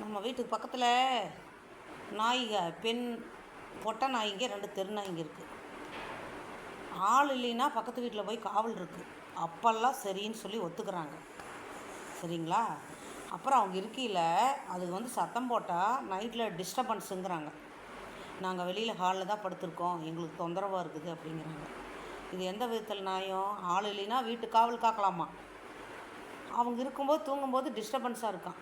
நம்ம வீட்டுக்கு பக்கத்தில் நாய்க பெண் பொட்டை நாய்ங்க ரெண்டு தெரு நாய்ங்க இருக்குது ஆள் இல்லைன்னா பக்கத்து வீட்டில் போய் காவல் இருக்குது அப்போல்லாம் சரின்னு சொல்லி ஒத்துக்கிறாங்க. சரிங்களா? அப்புறம் அவங்க இருக்கையில் அது வந்து சத்தம் போட்டால் நைட்டில் டிஸ்டர்பன்ஸுங்கிறாங்க. நாங்கள் வெளியில் ஹாலில் தான் படுத்திருக்கோம். எங்களுக்கு தொந்தரவாக இருக்குது அப்படிங்கிறாங்க. இது எந்த விதத்தில் நியாயம்? ஆள் இல்லைன்னா வீட்டு காவல் காக்கலாமா? அவங்க இருக்கும்போது தூங்கும்போது டிஸ்டர்பன்ஸாக இருக்கான்.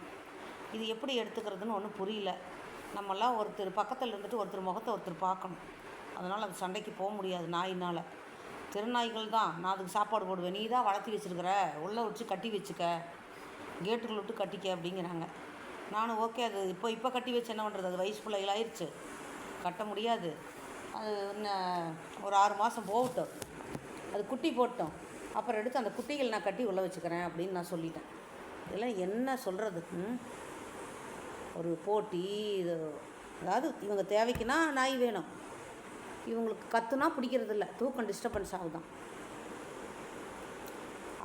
இது எப்படி எடுத்துக்கிறதுன்னு ஒன்றும் புரியல. நம்மெல்லாம் ஒருத்தர் பக்கத்தில் இருந்துட்டு ஒருத்தர் முகத்தை ஒருத்தர் பார்க்கணும். அதனால் அது சண்டைக்கு போக முடியாது நாயினால். திருநாய்கள் தான். நான் அதுக்கு சாப்பாடு போடுவேன். நீ தான் வளர்த்தி வச்சுருக்கிற. உள்ளே வச்சு கட்டி வச்சுக்க. கேட்டுக்குள்ள விட்டு கட்டிக்க அப்படிங்கிறாங்க. நானும் ஓகே அது இப்போ இப்போ கட்டி வச்சு என்ன பண்ணுறது அது வயசு பிள்ளைகள் ஆயிடுச்சு கட்ட முடியாது. அது என்ன ஒரு ஆறு மாதம் போகட்டும். அது குட்டி போட்டோம். அப்புறம் எடுத்து அந்த குட்டிகள் நான் கட்டி உள்ளே வச்சுக்கிறேன் அப்படின்னு நான் சொல்லிட்டேன். இதெல்லாம் என்ன சொல்கிறது ஒரு போட்டி இது அதாவது இவங்க தேவைக்குன்னா நாய் வேணும். இவங்களுக்கு கத்துனா பிடிக்கிறதில்ல. தூக்கம் டிஸ்டர்பன்ஸ் ஆகுதான்.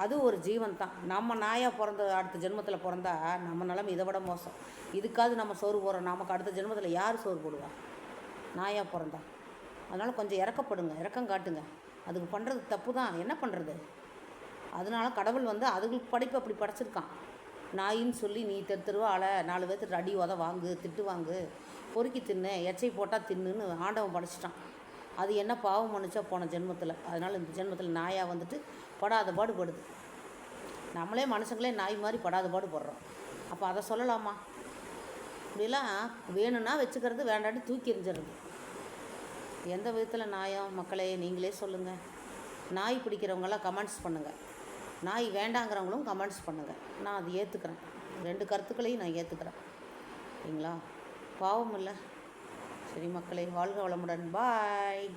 அது ஒரு ஜீவன் தான். நம்ம நாயாக பிறந்த அடுத்த ஜென்மத்தில் பிறந்தா நம்ம நிலைமை இதை விட மோசம். இதுக்காவது நம்ம சோறு போடுறோம். நமக்கு அடுத்த ஜென்மத்தில் யார் சோறு போடுவா? நாயாக பிறந்தா. அதனால் கொஞ்சம் இறக்கப்படுங்க. இறக்கம் காட்டுங்க. அதுக்கு பண்ணுறது தப்பு தான் என்ன பண்ணுறது அதனால கடவுள் வந்து அதுகளுக்கு படைப்பு அப்படி படைச்சிருக்கான். நாயின்னு சொல்லி நீ தெரு அலை நாலு பேர்த்து அடி உத வாங்கு திட்டு வாங்கு. பொறுக்கி தின்னு எச்சை போட்டால் தின்னுன்னு ஆண்டவன் படைச்சிட்டான். அது என்ன பாவம் பண்ணுச்சா போன ஜென்மத்தில். அதனால் இந்த ஜென்மத்தில் நாயாக வந்துட்டு படாத பாடு படுது. நம்மளே மனுஷங்களே நாய் மாதிரி படாத பாடு படுறோம். அப்போ அதை சொல்லலாமா? இப்படிலாம் வேணும்னா வச்சுக்கிறது வேண்டாட்டி தூக்கி எறிஞ்சிடுறது. எந்த விதத்தில் நாயம் மக்களே நீங்களே சொல்லுங்கள் நாய் பிடிக்கிறவங்களாம் கமெண்ட்ஸ் பண்ணுங்கள் நாய் வேண்டாங்கிறவங்களும் கமெண்ட்ஸ் பண்ணுங்கள் நான் அது ஏற்றுக்கிறேன் ரெண்டு கருத்துக்களையும் நான் ஏற்றுக்கிறேன் சரிங்களா? பாவம் இல்லை. சரி மக்களை வாழ்க வளமுடன். பாய்